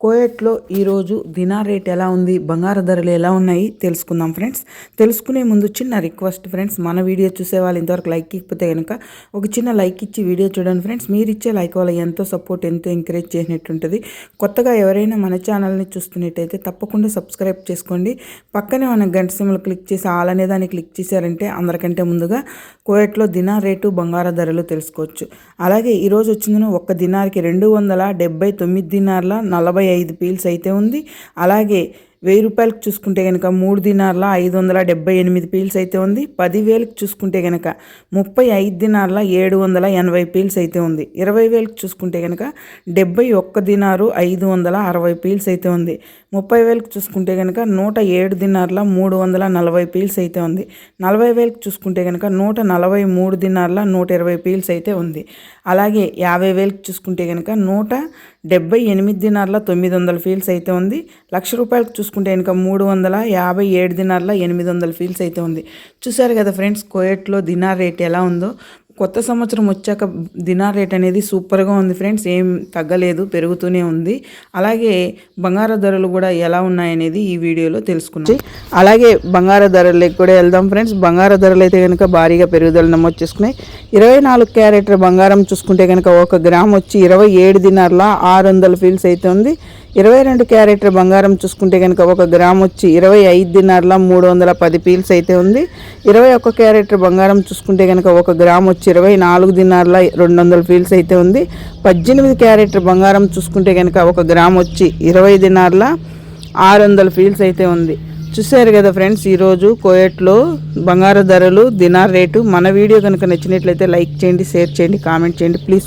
కోయట్లో ఈరోజు dinar rate ఎలా ఉంది? బంగారు ధరలు ఎలా ఉన్నాయి? తెలుసుకుందాం ఫ్రెండ్స్. తెలుసుకునే ముందు చిన్న రిక్వెస్ట్ ఫ్రెండ్స్. మన వీడియో చూసే వాళ్ళు ఇంతవరకు లైక్ ఇకపోతే కనుక ఒక చిన్న లైక్ ఇచ్చి వీడియో చూడండి ఫ్రెండ్స్. మీరు ఇచ్చే లైక్ వల్ల ఎంతో సపోర్ట్ ఎంతో ఎంకరేజ్ చేసినట్టుంటుంది. కొత్తగా ఎవరైనా మన ఛానల్ని చూస్తున్నట్టయితే తప్పకుండా సబ్స్క్రైబ్ చేసుకోండి. పక్కనే మన గంట సిమ్లు క్లిక్ చేసి ఆల్ అనే దాన్ని క్లిక్ చేశారంటే అందరికంటే ముందుగా కోయట్లో దినార్ రేటు బంగారు ధరలు తెలుసుకోవచ్చు. అలాగే ఈరోజు వచ్చిందని ఒక్క దినార్కి రెండు వందల డెబ్బై తొమ్మిది దినార్ల నలభై ఐదు పీల్స్ అయితే ఉంది. అలాగే వెయ్యి రూపాయలకు చూసుకుంటే కనుక మూడు దినార్ల ఐదు వందల డెబ్బై ఎనిమిది పీల్స్ అయితే ఉంది. పదివేలకు చూసుకుంటే కనుక ముప్పై ఐదు దినార్ల ఏడు వందల ఎనభై పీల్స్ అయితే ఉంది. ఇరవై వేలకు చూసుకుంటే కనుక డెబ్బై ఒక్క దినారు ఐదు వందల అరవై పీల్స్ అయితే ఉంది. ముప్పై వేలకు చూసుకుంటే కనుక నూట ఏడు దినార్ల మూడు వందల నలభై పీల్స్ అయితే ఉంది. నలభై వేలకు చూసుకుంటే కనుక నూట నలభై మూడు దినార్ల నూట ఇరవై పీల్స్ అయితే ఉంది. అలాగే యాభై వేలకు చూసుకుంటే కనుక నూట డెబ్బై ఎనిమిది దినార్ల తొమ్మిది వందల ఫీల్స్ అయితే ఉంది. లక్ష రూపాయలకు చూసుకుంటే కనుక మూడు వందల యాభై ఏడు దినార్ల ఎనిమిది వందల ఫీల్స్ అయితే ఉంది. చూసారు కదా ఫ్రెండ్స్ కోయట్లో దినార్ రేట్ ఎలా ఉందో? కొత్త సంవత్సరం వచ్చాక దినార్ రేట్ అనేది సూపర్గా ఉంది ఫ్రెండ్స్. ఏం తగ్గలేదు పెరుగుతూనే ఉంది. అలాగే బంగారు ధరలు కూడా ఎలా ఉన్నాయనేది ఈ వీడియోలో తెలుసుకున్నాం అలాగే బంగారు ధరలకు కూడా వెళ్దాం ఫ్రెండ్స్. బంగారు ధరలు అయితే కనుక భారీగా పెరుగుదల నమోదు చేసుకున్నాయి. ఇరవై నాలుగు క్యారెట్ బంగారం చూసుకుంటే కనుక ఒక గ్రామ్ వచ్చి ఇరవై ఏడు దినార్ల ఆరు వందల ఫీల్స్ అయితే ఉంది. ఇరవై రెండు క్యారెట్ల బంగారం చూసుకుంటే కనుక ఒక గ్రామ్ వచ్చి ఇరవై ఐదు దినార్ల మూడు వందల పది పీల్స్ అయితే ఉంది. ఇరవై ఒక్క క్యారెట్ బంగారం చూసుకుంటే కనుక ఒక గ్రామ్ వచ్చి ఇరవై నాలుగు దినార్ల రెండు వందల ఫీల్స్ అయితే ఉంది. పద్దెనిమిది క్యారెట్ బంగారం చూసుకుంటే కనుక ఒక గ్రామ్ వచ్చి ఇరవై దినార్ల ఆరు వందల ఫీల్స్ అయితే ఉంది. చూశారు కదా ఫ్రెండ్స్ ఈరోజు కోయట్లో బంగారు ధరలు దినార్ రేటు మన వీడియో కనుక నచ్చినట్లయితే లైక్ చేయండి షేర్ చేయండి కామెంట్ చేయండి. ప్లీజ్